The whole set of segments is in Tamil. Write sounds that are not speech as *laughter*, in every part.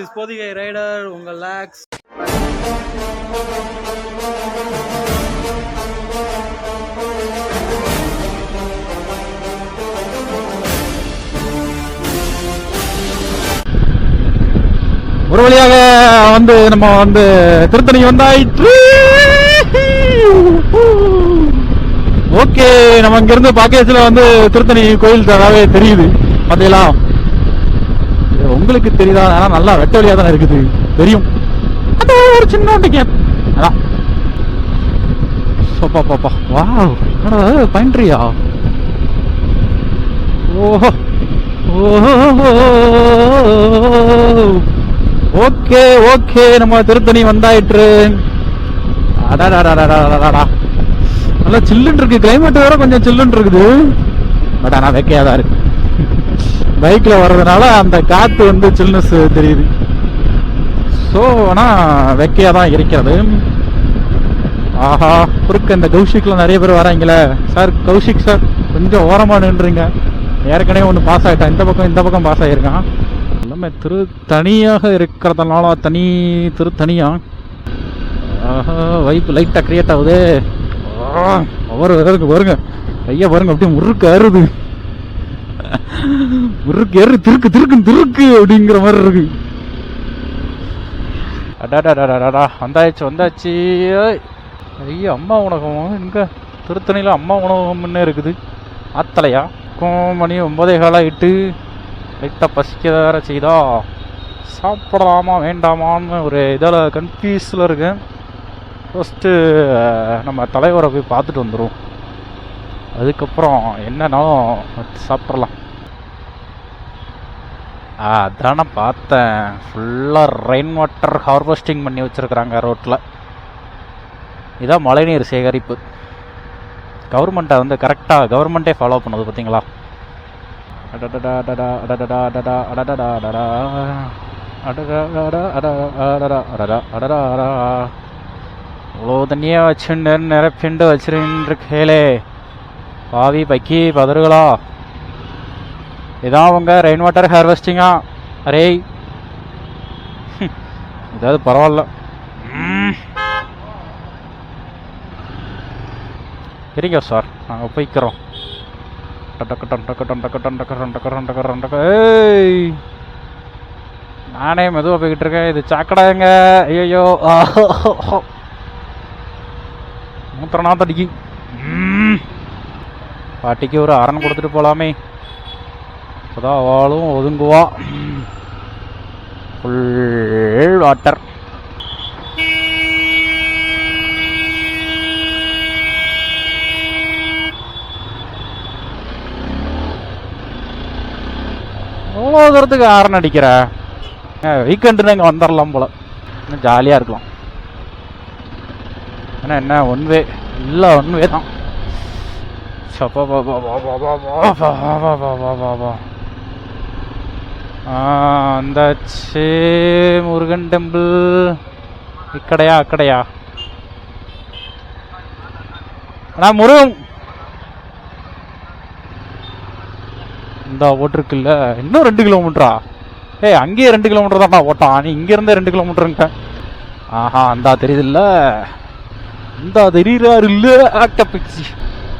இஸ் ரைடர் உங்கள் லேக்ஸ் ஒரு வழியாக வந்து நம்ம வந்து திருத்தணி வந்தாயிற்று ஓகே நம்ம இங்கிருந்து பாக்கேஜில் வந்து திருத்தணி கோயில் அதாவே தெரியுது. பார்த்தீங்களா உங்களுக்கு தெரியுதா? ஆனா நல்லா வெட்ட வழியா தான் இருக்குது. தெரியும். அது ஒரு சின்ன கேப் அதான். சோப்பா பாப்பா வா என்னடா ஓஹோ. Okay okay. நம்ம திருத்தணி வந்தாயிற்று. நல்லா சில்லுன்னு இருக்கு கிளைமேட் வேற கொஞ்சம் சில்லுன்னு இருக்குது பட் ஆனா வெக்கையா தான் இருக்கு பைக்கில் வர்றதுனால அந்த காற்று வந்து சில்னஸ் தெரியுது. ஸோ ஆனால் வெக்கையாக தான் இருக்கிறது. ஆஹா குறுக்க இந்த கௌஷிக்கில் நிறைய பேர் வராங்களே. சார் கௌஷிக் சார் கொஞ்சம் ஓரமாக நின்றுங்க ஏற்கனவே ஒன்று பாஸ் ஆகிட்டான் இந்த பக்கம் இந்த பக்கம் பாஸ் ஆகியிருக்கான் எல்லாமே திரு தனியாக இருக்கிறதுனால தனி திரு தனியாக ஆஹா வைப்பு லைட்டாக க்ரியேட் ஆகுது. அவர் வருங்க பாருங்க. ஐயா பாருங்க அப்படியே முறுக்கு அறுது. *laughs* முறுக்கு ஏறு திருக்கு திருக்கு திருக்கு அப்படிங்கிற மாதிரி இருக்கு. அடாடாடாடாடா வந்தாச்சு வந்தாச்சு. ஐயோ அம்மா உணவகம் இங்கே திருத்தணியில் அம்மா உணவகம்னு இருக்குது. ஆத்தலையா? மணி ஒன்பதே காலாயிட்டு லைட்டாக பசிக்க வேற செய்தா. சாப்பிடலாமா வேண்டாமான்னு ஒரு இதில் கன்ஃபியூஸில் இருக்கேன். ஃபஸ்ட்டு நம்ம தலைவரை போய் பார்த்துட்டு வந்துடும் அதுக்கப்புறம் என்னன்னாலும் சாப்பிட்றலாம் ஆ பார்த்தேன். ஃபுல்லாக ரெயின் வாட்டர் ஹார்வெஸ்டிங் பண்ணி வச்சுருக்குறாங்க ரோட்டில் இதான் மழைநீர் சேகரிப்பு. கவர்மெண்ட்டை வந்து கரெக்டாக கவர்மெண்ட்டே ஃபாலோ பண்ணுது பார்த்தீங்களா அடடடா அடடா அடடடா அடடா அடடடா அடடா அடடா அடடா அடடா தண்ணியாக வச்சு நிரப்பிண்டு வச்சிருக்கேலே பாவி பக்கி பதறுகளா இதான் அவங்க ரெயின் வாட்டர் ஹார்வெஸ்டிங்கா அரே இதாவது பரவாயில்ல சரிங்க இருங்க சார் நாங்கள் போய்க்கிறோம் டக்கு டன் டக்கு டன் டக்கு டன் டக்கு டக்கு டக்கு ஏய் நானே மெதுவாக போய்கிட்டு இருக்கேன் இது சாக்கடைங்க ஐயோ மூத்திரநாத்தடிக்கு பாட்டிக்கு ஒரு அரண் கொடுத்துட்டு போகலாமே அப்போதான் அவளும் ஒதுங்குவா. ஃபுல் வாட்டர் அவ்வளோ தூரத்துக்கு ஆரன் அடிக்கிற? வீக்கெண்டு இங்கே வந்துடலாம் போல. இன்னும் ஜாலியாக இருக்கலாம். ஆனால் என்ன ஒன் வே இல்லை ஒன் வே தான். అందాచి முருகன் டெம்பிள் இக்கடையா அக்கடையா அண்ணா முருகன் இந்த ஓட்டிருக்குல்ல இன்னும் ரெண்டு கிலோமீட்டரா ஏய் அங்கேயே ரெண்டு கிலோமீட்டர் தான்டா ஓட்டான் நீ இங்கேருந்தே ரெண்டு கிலோமீட்டருங்க ஆஹா அந்தா தெரியுதுல்ல இந்தா தெரியுறாரு இல்லை ஆக்டா பிக்ஸி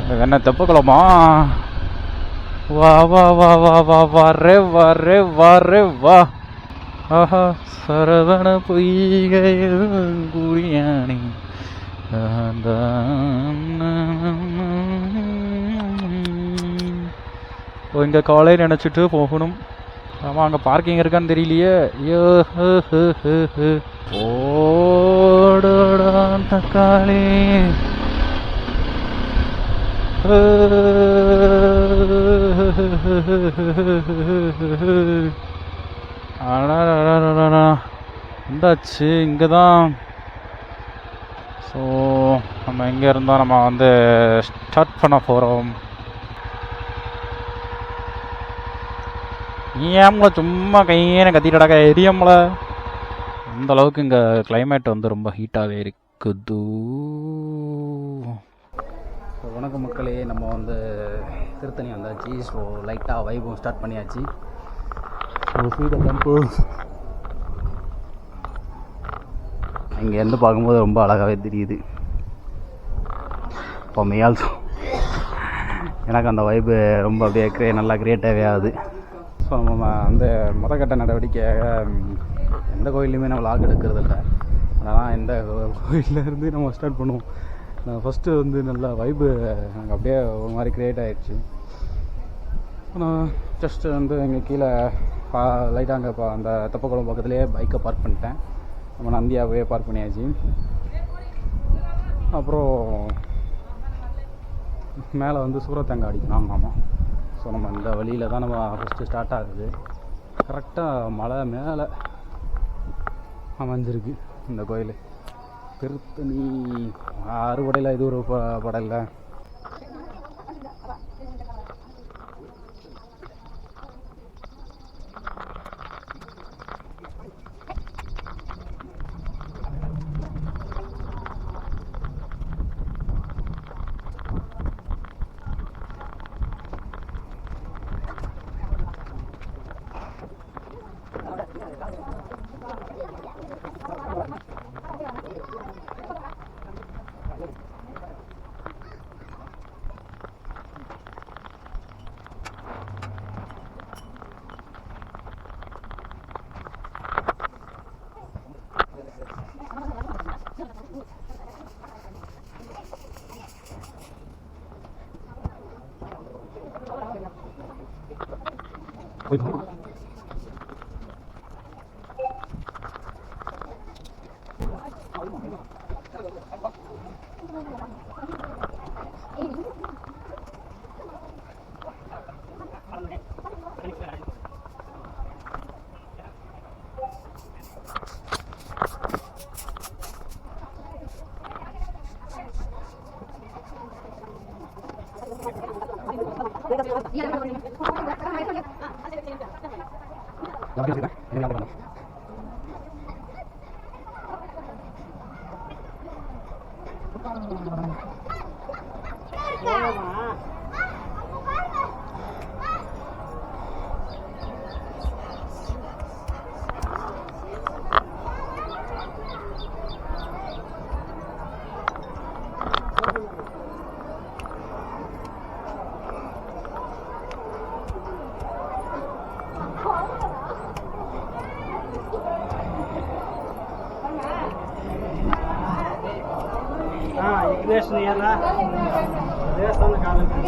என்ன தெப்பக்குளமா வா வா வா வா வா வா ரே வா ரே வா ரே வா. ஆஹா சரவண பொய்கையில் குடியானி இங்கே காலையில் நினச்சிட்டு போகணும். ஆமாம் அங்கே பார்க்கிங் இருக்கான்னு தெரியலையே. ஐயோ ஹு, ஹு, ஹு, ஓடடா தக்காளி. வந்தாச்சு இங்கே தான் ஸோ நம்ம எங்கே இருந்தால் நம்ம வந்து ஸ்டார்ட் பண்ண போகிறோம் ஏம்ல சும்மா கையேன கத்திட்டடாக்க எரியம்ல அந்த அளவுக்கு இங்கே கிளைமேட் வந்து ரொம்ப ஹீட்டாகவே இருக்குது வணக்கம் மக்களே. நம்ம வந்து திருத்தணி வந்தாச்சு. ஸோ லைட்டாக வைபம் ஸ்டார்ட் பண்ணியாச்சு. ஸோ ஸ்வீட் டெம்பிள்ஸ் இங்கேருந்து பார்க்கும்போது ரொம்ப அழகாகவே தெரியுது. இப்போ ஆல்சோ எனக்கு அந்த வைப்பு ரொம்ப அப்படியே கிரே நல்லா கிரியேட்டாகவே ஆகுது. ஸோ நம்ம அந்த முதக்கட்ட நடவடிக்கையாக எந்த கோயில்லையுமே நம்ம லாக் எடுக்கிறது இல்லை. அதனால் இந்த கோயிலேருந்து நம்ம ஸ்டார்ட் பண்ணுவோம். நான் ஃபஸ்ட்டு வந்து நல்லா வைப்பு எனக்கு அப்படியே ஒரு மாதிரி கிரியேட் ஆகிடுச்சு நான் ஜஸ்ட்டு வந்து இங்கே கீழே லைட்டாக அங்கே இப்போ அந்த தெப்பக்குளம் பக்கத்துலேயே பைக்கை பார்க் பண்ணிட்டேன். நம்ம நந்தியாவே பார்க் பண்ணியாச்சு. அப்புறம் மேலே வந்து சூரத்தேங்காய் அடிக்கணும். ஆமாம் ஸோ நம்ம இந்த வழியில் தான் நம்ம ஃபஸ்ட்டு ஸ்டார்ட் ஆகுது. கரெக்டாக மலை மேலே அமைஞ்சிருக்கு இந்த கோயில். திருத்தணி அறுவடையில் இது ஒரு படம் இல்லை ನೀಯಲ್ಲ ದೇವಸ್ಥಾನ ಕಾಲಕ್ಕೆ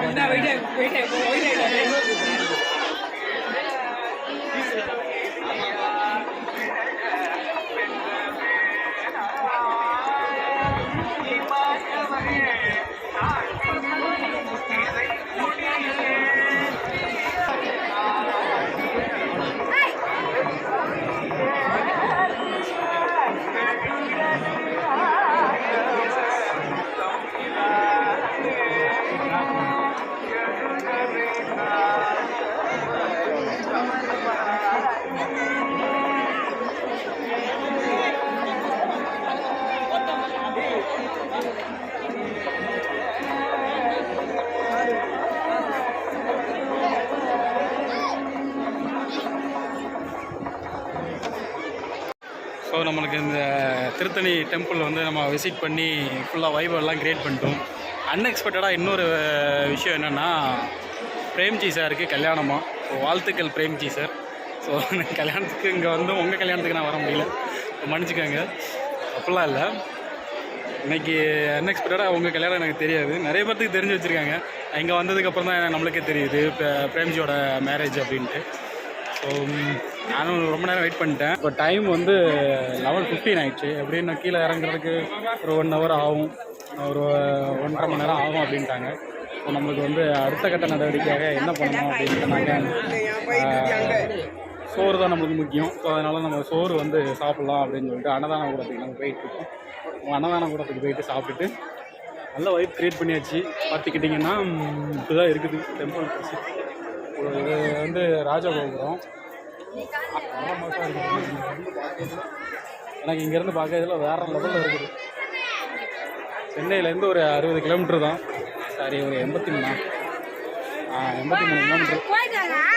வீட்டை வீட்டை வீட்டை இந்த திருத்தணி டெம்பிள் வந்து நம்ம விசிட் பண்ணி ஃபுல்லாக வைபெல்லாம் க்ரியேட் பண்ணிட்டோம். அன்எக்ஸ்பெக்டடாக இன்னொரு விஷயம் என்னென்னா பிரேம்ஜி சாருக்கு கல்யாணமாக ஸோ வாழ்த்துக்கள் பிரேம்ஜி சார் ஸோ கல்யாணத்துக்கு இங்கே வந்து உங்கள் கல்யாணத்துக்கு நான் வர முடியல. மன்னிச்சுக்கோங்க. அப்படிலாம் இல்லை. இன்னைக்கு அன்எக்ஸ்பெக்டடாக உங்கள் கல்யாணம் எனக்கு தெரியாது. நிறைய பேர்த்துக்கு தெரிஞ்சு வச்சுருக்காங்க. இங்கே வந்ததுக்கப்புறம் தான் நம்மளுக்கே தெரியுது இப்போ பிரேம்ஜியோட மேரேஜ் அப்படின்ட்டு. Um, நானும் ரொம்ப நேரம் வெயிட் பண்ணிட்டேன். இப்போ டைம் வந்து லெவன் ஃபிஃப்டீன் ஆயிடுச்சு. எப்படின்னு கீழே இறங்குறதுக்கு ஒரு ஒன் ஹவர் ஆகும். ஒரு ஒன்றரை மணி நேரம் ஆகும் அப்படின்ட்டாங்க. ஸோ நம்மளுக்கு வந்து அடுத்த கட்ட நடவடிக்கையாக என்ன பண்ணணும் அப்படின்ட்டு சொன்னாங்க. சோறு தான் நம்மளுக்கு முக்கியம். ஸோ அதனால் நம்ம சோறு வந்து சாப்பிட்லாம் அப்படின்னு சொல்லிட்டு அன்னதான கூடத்துக்கு நம்ம போயிட்டுருக்கோம் அன்னதான கூடத்துக்கு போயிட்டு சாப்பிட்டுட்டு நல்ல வைப் க்ரியேட் பண்ணியாச்சு. பார்த்துக்கிட்டிங்கன்னா இப்போ தான் இருக்குது. டெம்பிள் இது வந்து ராஜகோபுரம். எனக்கு இங்கேருந்து பார்க்கறதுல வேற லெவலில் இருக்குது. சென்னையிலேருந்து ஒரு அறுபது கிலோமீட்டர் தான். சாரி ஒரு எண்பத்தி மூணா? ஆ எண்பத்தி மூணு கிலோமீட்டர்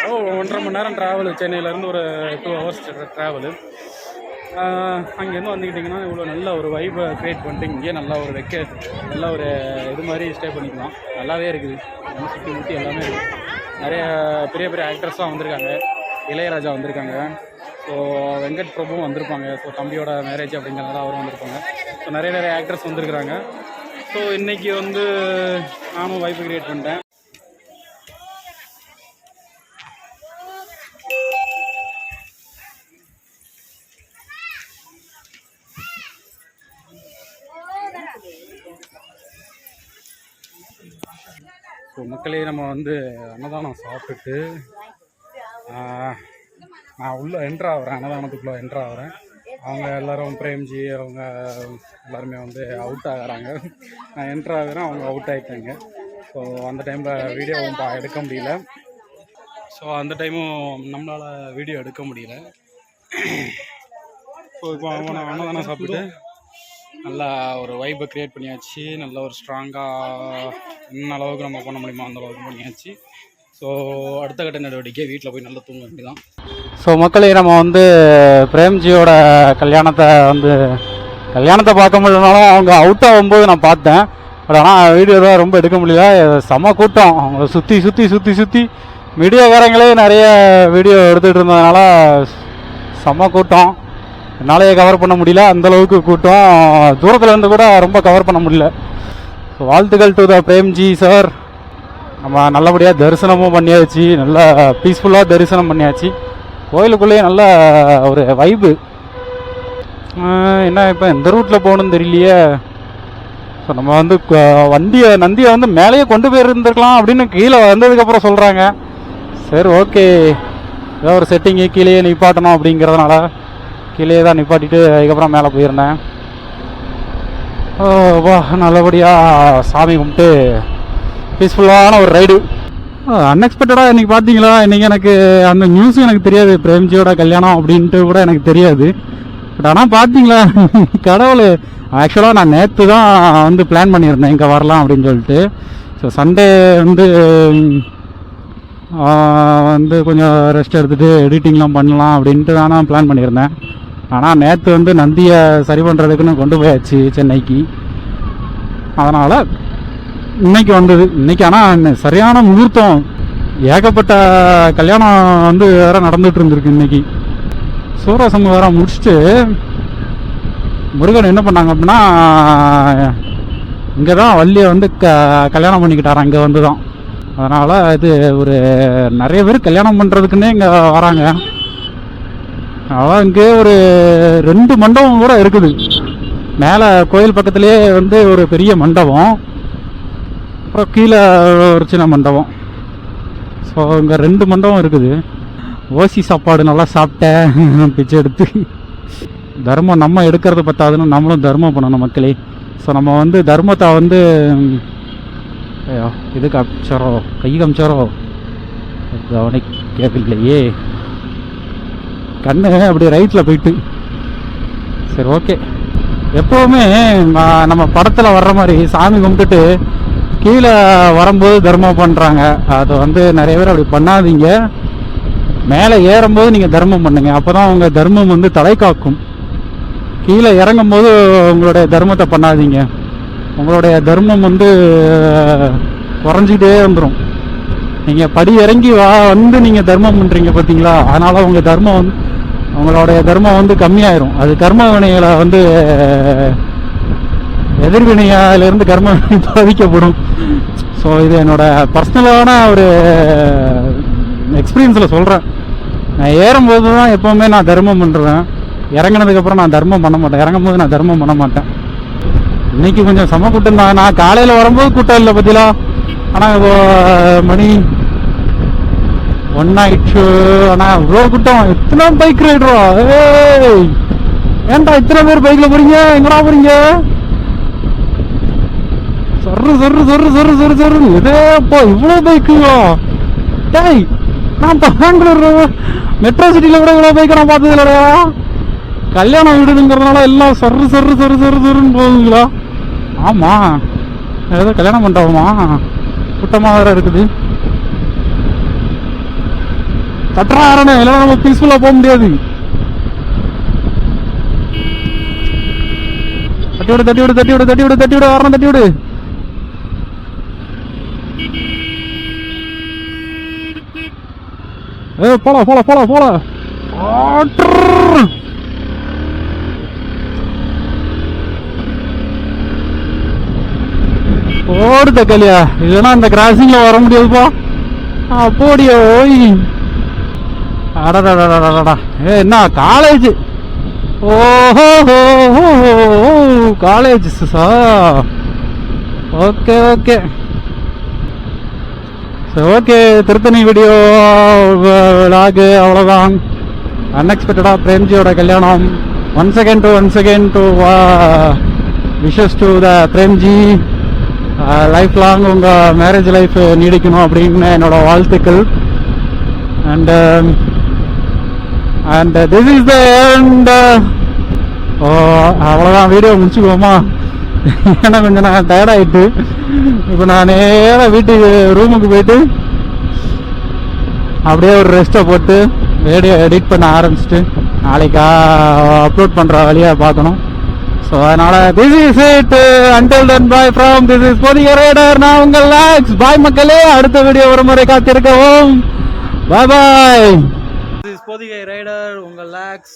ஓ ஒன்றரை மணி நேரம் ட்ராவல் சென்னையிலேருந்து ஒரு டூ ஹவர்ஸ் ட்ராவலு அங்கேருந்து வந்துக்கிட்டிங்கன்னா இவ்வளோ நல்ல ஒரு வைபை க்ரியேட் பண்ணிட்டு இங்கேயே நல்லா ஒரு வெக்க நல்ல ஒரு இது மாதிரி ஸ்டே பண்ணிக்கலாம். நல்லாவே இருக்குது. சுற்றி முற்றி எல்லாமே இருக்குது நிறைய பெரிய பெரிய ஆக்டர்ஸ்லாம் வந்திருக்காங்க. இளையராஜா வந்திருக்காங்க. ஸோ வெங்கட் பிரபுவும் வந்திருப்பாங்க. ஸோ தம்பியோட மேரேஜ் அப்படிங்கிறனால அவரும் வந்திருப்பாங்க. ஸோ நிறைய நிறைய ஆக்டர்ஸ் வந்திருக்கிறாங்க. ஸோ இன்றைக்கி வந்து நானும் வைஃப் க்ரியேட் பண்ணிட்டேன். மக்களே நம்ம வந்து அன்னதானம் சாப்பிட்டுட்டு நான் உள்ளே என்ட்ரு ஆகிறேன். அன்னதானத்துக்குள்ளே என்ட்ரு ஆகிறேன். அவங்க எல்லோரும் பிரேம்ஜி அவங்க எல்லாருமே வந்து அவுட் ஆகிறாங்க. நான் என்ட்ரு ஆகிறேன் அவங்க அவுட் ஆகிட்டாங்க ஸோ அந்த டைமில் வீடியோவும் எடுக்க முடியல. ஸோ அந்த டைமும் நம்மளால் வீடியோ எடுக்க முடியல. ஸோ இப்போ அவனை அன்னதானம் சாப்பிட்டு நல்லா ஒரு வைப்பை க்ரியேட் பண்ணியாச்சு. நல்ல ஒரு ஸ்ட்ராங்காக என்ன அளவுக்கு நம்ம பண்ண முடியுமோ அந்த அளவுக்கு பண்ணியாச்சு. ஸோ அடுத்த கட்ட நடவடிக்கை வீட்டில் போய் நல்லா தூங்க வேண்டியதான் ஸோ மக்களே நம்ம வந்து பிரேம்ஜியோட கல்யாணத்தை வந்து கல்யாணத்தை பார்க்க முடியலனாலும் அவங்க அவுட் ஆகும்போது நான் பார்த்தேன். பட் ஆனால் வீடியோ தான் ரொம்ப எடுக்க முடியல. செம கூட்டம். அவங்க சுற்றி சுற்றி சுற்றி சுற்றி மீடியாக்காரங்களே நிறைய வீடியோ எடுத்துகிட்டு இருந்ததுனால செம கூட்டம். என்னாலேயே கவர் பண்ண முடியல. அந்த அளவுக்கு கூட்டம். தூரத்தில் இருந்து கூட ரொம்ப கவர் பண்ண முடியல. ஸோ வாழ்த்துக்கள் டு த பிரேம்ஜி சார் நம்ம நல்லபடியாக தரிசனமும் பண்ணியாச்சு. நல்லா பீஸ்ஃபுல்லாக தரிசனம் பண்ணியாச்சு. கோயிலுக்குள்ளேயே நல்ல ஒரு வைபு என்ன இப்போ எந்த ரூட்டில் போகணும்னு தெரியலையே. ஸோ நம்ம வந்து வண்டியை நந்தியை வந்து மேலேயே கொண்டு போயிருந்துருக்கலாம் அப்படின்னு கீழே வந்ததுக்கப்புறம் சொல்கிறாங்க சரி ஓகே ஏதோ ஒரு செட்டிங்கு கீழேயே நிப்பாட்டணும் அப்படிங்கிறதுனால கீழே தான் நிப்பாட்டிட்டு அதுக்கப்புறம் மேலே போயிருந்தேன். வா நல்லபடியாக சாமி கும்பிட்டு பீஸ்ஃபுல்லான ஒரு ரைடு அன்எக்ஸ்பெக்டடாக இன்னைக்கு பார்த்தீங்களா? இன்னைக்கு எனக்கு அந்த நியூஸும் எனக்கு தெரியாது. பிரேம்ஜியோட கல்யாணம் அப்படின்ட்டு கூட எனக்கு தெரியாது. பட் ஆனால் பார்த்தீங்களா? *laughs* கடவுள். ஆக்சுவலாக நான் நேற்று தான் வந்து பிளான் பண்ணியிருந்தேன். இங்கே வரலாம் அப்படின்னு சொல்லிட்டு. ஸோ சண்டே வந்து வந்து கொஞ்சம் ரெஸ்ட் எடுத்துகிட்டு எடிட்டிங்லாம் பண்ணலாம் அப்படின்ட்டு தான் நான் பிளான் பண்ணியிருந்தேன். ஆனால் நேற்று வந்து நந்தியை சரி பண்ணுறதுக்குன்னு கொண்டு போயாச்சு சென்னைக்கு. அதனால் இன்னைக்கு வந்தது. இன்னைக்கு ஆனால் சரியான முகூர்த்தம். ஏகப்பட்ட கல்யாணம் வந்து வேற நடந்துட்டு இருந்திருக்கு இன்னைக்கு. சூரசங்கம் வேற முடிச்சுட்டு முருகன் என்ன பண்ணாங்க அப்படின்னா இங்கே தான் வள்ளியை வந்து க கல்யாணம் பண்ணிக்கிட்டாராம். இங்கே வந்து தான் அதனால் இது ஒரு நிறைய பேர் கல்யாணம் பண்ணுறதுக்குன்னே இங்கே வராங்க. அதான் இங்கே ஒரு ரெண்டு மண்டபம் கூட இருக்குது. மேலே கோயில் பக்கத்துலேயே வந்து ஒரு பெரிய மண்டபம். அப்புறம் கீழே ஒரு சின்ன மண்டபம். ஸோ இங்கே ரெண்டு மண்டபம் இருக்குது. ஓசி சாப்பாடு நல்லா சாப்பிட்டேன். பிச்சை எடுத்து. தர்மம் நம்ம எடுக்கிறது பத்தாதுன்னு நம்மளும் தர்மம் பண்ணணும் மக்களே. ஸோ நம்ம வந்து தர்மத்தை வந்து ஐயோ இதுக்கு அமிச்சாரோ கை காமிச்சாரோ கவனிக்கவில்லையே கண்ணு அப்படியே ரைட்டில் போயிட்டு. சரி ஓகே எப்போவுமே நம்ம படத்தில் வர்ற மாதிரி சாமி கும்பிட்டுட்டு கீழே வரும்போது தர்மம் பண்ணுறாங்க அதை வந்து நிறைய பேர் அப்படி பண்ணாதீங்க. மேலே ஏறும்போது நீங்கள் தர்மம் பண்ணுங்கள் அப்போ தான் உங்கள் தர்மம் வந்து தலை காக்கும். கீழே இறங்கும் போது உங்களுடைய தர்மத்தை பண்ணாதீங்க. உங்களுடைய தர்மம் வந்து குறைஞ்சிக்கிட்டே வந்துடும் நீங்கள் படி இறங்கி வா வந்து நீங்கள் தர்மம் பண்ணுறீங்க பார்த்தீங்களா அதனால் உங்கள் தர்மம் வந்து உங்களுடைய தர்மம் வந்து கம்மியாயிரும். அது கர்ம வினைகளை வந்து எதிர்வினையிலிருந்து கர்ம *laughs* பாதிக்கப்படும். ஸோ இது என்னோட பர்சனலான ஒரு எக்ஸ்பீரியன்ஸில் சொல்கிறேன் நான் ஏறும்போது தான் எப்போவுமே நான் தர்மம் பண்ணுறேன் இறங்குனதுக்கப்புறம் நான் தர்மம் பண்ண மாட்டேன். இறங்கும் போது நான் தர்மம் பண்ண மாட்டேன். இன்னைக்கு கொஞ்சம் செம கூட்டம் தான். நான் காலையில் வரும்போது கூட்டம் இல்லை பற்றிலாம் ஆனால் இப்போ மணி ஒன் ஆயிடுச்சு ஆனால் இவ்வளோ கூட்டம் எத்தனை பைக் ரைடரா ஏய் ஏன்டா இத்தனை பேர் பைக்கில் போறீங்க? எங்கடா போறீங்க? சொர்ரு சொர்ரு சொரு சொரு சொரு சொரு இதேப்பா இவ்வளோ பைக்குங்களா டேய் நான் பெங்களூர் மெட்ரோ சிட்டியில் கூட இவ்வளோ பைக்கை நான் பார்த்தது இல்லைடா கல்யாணம் வீடுங்கிறதுனால எல்லாம் சொர்ரு சொர்ரு சொரு சொரு சொருன்னு போகுதுங்களா? ஆமாம் ஏதோ கல்யாணம் பண்ணுறோமா கூட்டமாக வேற இருக்குது. தட்டுறா யாரனே இல்லைன்னா நம்ம பீஸ்ஃபுல்லாக போக முடியாது. தட்டி விடு தட்டி விடு தட்டி விடு தட்டி விடு தட்டி விடு வரணும் தட்டி விடு ஏ போல போல போல போல ஆட்ரு. ஓடு தக்காளியா. இல்லைன்னா அந்த கிராசிங்ல வர முடியாதுப்பா. அப்போடியா ஓய். அடடடடடடா ஏ என்ன காலேஜ் ஓஹோ காலேஜ் சா ஓகே ஓகே சரி ஓகே திருத்தணி வீடியோ விலாகு அவ்வளோதான் அன்எக்ஸ்பெக்டடாக பிரேம்ஜியோட கல்யாணம் one second to one second to wishes to the Premji life long உங்கள் மேரேஜ் லைஃப் நீடிக்கணும் அப்படின்னு என்னோட வாழ்த்துக்கள் and and this is the end ஓ அவ்வளோதான் வீடியோ முடிச்சுக்குவோமா ஏன்னா கொஞ்சம் நான் டயர்ட் ஆகிட்டு இப்போ நான் நேராக வீட்டுக்கு ரூமுக்கு போயிட்டு அப்படியே ஒரு ரெஸ்ட்டை போட்டு வீடியோ எடிட் பண்ண ஆரம்பிச்சிட்டு நாளைக்கா அப்லோட் பண்ணுற வழியாக பார்க்கணும். ஸோ அதனால this is it until then bye from this is பொதிய ரேடர் நான் உங்கள் லாக்ஸ் பாய் மக்களே. அடுத்த வீடியோ ஒரு முறை காத்திருக்கவும். பாய் பாய் இப்போதைக்கு ரைடர் உங்கள் லேக்ஸ்